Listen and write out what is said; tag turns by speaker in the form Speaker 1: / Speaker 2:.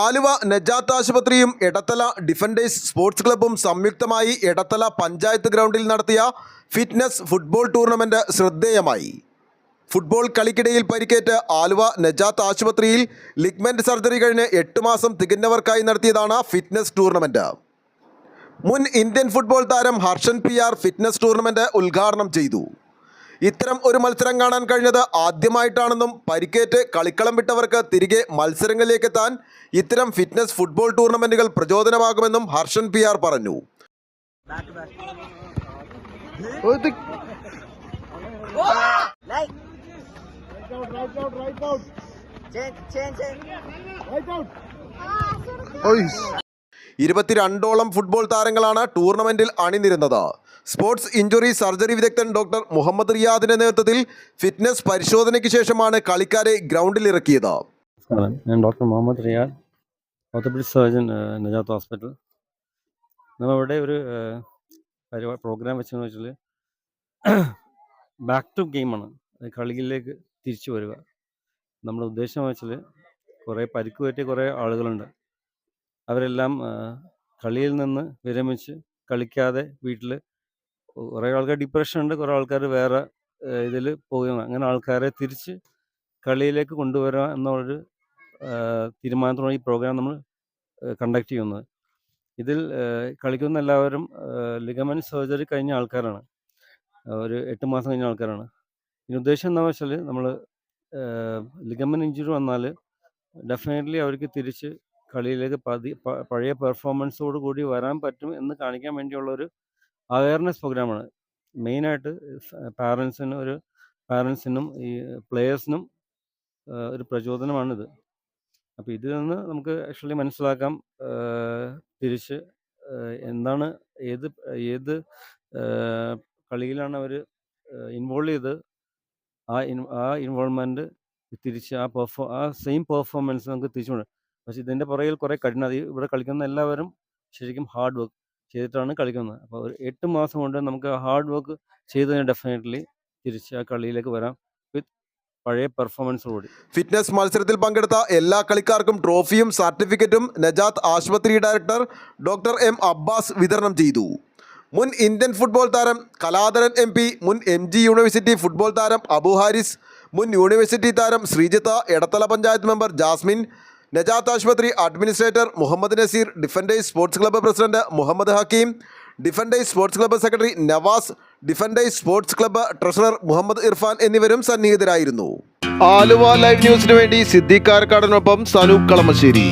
Speaker 1: ആലുവ നജാത്ത് ആശുപത്രിയും Edathala defenders sports ക്ലബ്ബും സംയുക്തമായി എടത്തല പഞ്ചായത്ത് ഗ്രൗണ്ടിൽ നടത്തിയ ഫിറ്റ്നസ് ഫുട്ബോൾ ടൂർണമെന്റ് ശ്രദ്ധേയമായി. ഫുട്ബോൾ കളിക്കിടയിൽ പരിക്കേറ്റ് ആലുവ നജാത്ത് ആശുപത്രിയിൽ ലിഗ്മെന്റ് സർജറി കഴിഞ്ഞ് എട്ട് മാസം തികഞ്ഞവർക്കായി നടത്തിയതാണ് ഫിറ്റ്നസ് ടൂർണമെന്റ്. മുൻ ഇന്ത്യൻ ഫുട്ബോൾ താരം Harshan P R fitness tournament ഉദ്ഘാടനം ചെയ്തു. ഇത്തരം ഒരു മത്സരം കാണാൻ കഴിഞ്ഞത് ആദ്യമായിട്ടാണെന്നും പരിക്കേറ്റ് കളിക്കളം വിട്ടവർക്ക് തിരികെ മത്സരങ്ങളിലേക്ക് എത്താൻ ഇത്തരം ഫിറ്റ്നസ് ഫുട്ബോൾ ടൂർണമെന്റുകൾ പ്രചോദനമാകുമെന്നും ഹർഷൻ പി ആർ പറഞ്ഞു
Speaker 2: out, Right out, right out, Change, change, change.
Speaker 1: ഇരുപത്തിരണ്ടോളം ഫുട്ബോൾ താരങ്ങളാണ് ടൂർണമെന്റിൽ അണിനിരുന്നത്. സ്പോർട്സ് ഇഞ്ചുറി സർജറി വിദഗ്ധൻ ഡോക്ടർ മുഹമ്മദ് റിയാദിന്റെ നേതൃത്വത്തിൽ ഫിറ്റ്നസ് പരിശോധനയ്ക്ക് ശേഷമാണ് കളിക്കാരെ ഗ്രൗണ്ടിൽ ഇറക്കിയത്.
Speaker 3: ഞാൻ doctor Muhammad Riyad orthopaedic surgeon Najath hospital. നമ്മളിവിടെ ഒരു പ്രോഗ്രാം വെച്ചെന്ന് വെച്ചാൽ ബാക്ക് ടു ഗെയിമാണ് കളിയിലേക്ക് തിരിച്ചു വരിക. നമ്മുടെ ഉദ്ദേശം വെച്ചാൽ കുറേ പരിക്ക് പറ്റിയ കുറേ ആളുകളുണ്ട്. അവരെല്ലാം കളിയിൽ നിന്ന് വിരമിച്ച് കളിക്കാതെ വീട്ടിൽ കുറേ ആൾക്കാർ ഡിപ്രഷൻ ഉണ്ട് കുറേ ആൾക്കാർ വേറെ ഇതിൽ പോവുകയാണ് അങ്ങനെ ആൾക്കാരെ തിരിച്ച് കളിയിലേക്ക് കൊണ്ടുവരാം എന്നുള്ളൊരു തീരുമാനത്തോടെ ഈ പ്രോഗ്രാം നമ്മൾ കണ്ടക്ട് ചെയ്യുന്നത്. ഇതിൽ കളിക്കുന്ന എല്ലാവരും ലിഗമെന്റ് സർജറി കഴിഞ്ഞ ആൾക്കാരാണ്. ഒരു എട്ട് മാസം കഴിഞ്ഞ ആൾക്കാരാണ്. ഇതിന് ഉദ്ദേശം എന്താ വെച്ചാൽ നമ്മൾ ലിഗമെന്റ് ഇഞ്ചുറി വന്നാൽ ഡെഫിനറ്റ്ലി അവർക്ക് തിരിച്ച് കളിയിലേക്ക് പതി പഴയ പെർഫോമൻസോട് കൂടി വരാൻ പറ്റും എന്ന് കാണിക്കാൻ വേണ്ടിയുള്ളൊരു അവയർനെസ് പ്രോഗ്രാമാണ് മെയിനായിട്ട് പാരൻസിന് ഒരു പാരൻസിനും ഈ പ്ലെയേഴ്സിനും ഒരു പ്രചോദനമാണിത്. അപ്പോൾ ഇതിൽ നിന്ന് നമുക്ക് ആക്ച്വലി മനസ്സിലാക്കാം തിരിച്ച് എന്താണ് ഏത് ഏത് കളിയിലാണ് അവർ ഇൻവോൾവ് ചെയ്ത് ആ ഇൻ ആ ഇൻവോൾവ്മെന്റ് തിരിച്ച് ആ പെർഫോ ആ സെയിം പെർഫോമൻസ് നമുക്ക് തിരിച്ചു പക്ഷേ ഇതിന്റെ പുറകിൽ കുറേ കഠിന ഇവിടെ കളിക്കുന്ന എല്ലാവരും ശരിക്കും ഹാർഡ് വർക്ക് ചെയ്തിട്ടാണ് കളിക്കുന്നത്. അപ്പോൾ ഒരു എട്ട് മാസം കൊണ്ട് നമുക്ക് ഹാർഡ് വർക്ക് ചെയ്ത് കഴിഞ്ഞാൽ ഡെഫിനറ്റ്ലി തിരിച്ച് ആ കളിയിലേക്ക് വരാം പഴയ പെർഫോമൻസോടുകൂടി
Speaker 1: ഫിറ്റ്നസ് മത്സരത്തിൽ പങ്കെടുത്ത എല്ലാ കളിക്കാർക്കും ട്രോഫിയും സർട്ടിഫിക്കറ്റും നജാത്ത് ആശുപത്രി ഡയറക്ടർ ഡോക്ടർ എം അബ്ബാസ് വിതരണം ചെയ്തു. മുൻ ഇന്ത്യൻ ഫുട്ബോൾ താരം കലാധരൻ എം പി മുൻ എം ജി യൂണിവേഴ്സിറ്റി ഫുട്ബോൾ താരം അബു ഹാരിസ് മുൻ യൂണിവേഴ്സിറ്റി താരം ശ്രീജിത്ത് എടത്തല പഞ്ചായത്ത് മെമ്പർ ജാസ്മിൻ നജാത്ത് ആശുപത്രി administrator Muhammad Naseer defenders sports club president Muhammad Hakeem defenders sports club secretary Navas defenders sports club treasurer Muhammad Irfan എന്നിവരും സന്നിഹിതരായിരുന്നു. ആലുവ ലൈവ് ന്യൂസിനു വേണ്ടി സിദ്ദീഖ് കാരക്കാടനൊപ്പം സനൂപ് കളമശ്ശേരി.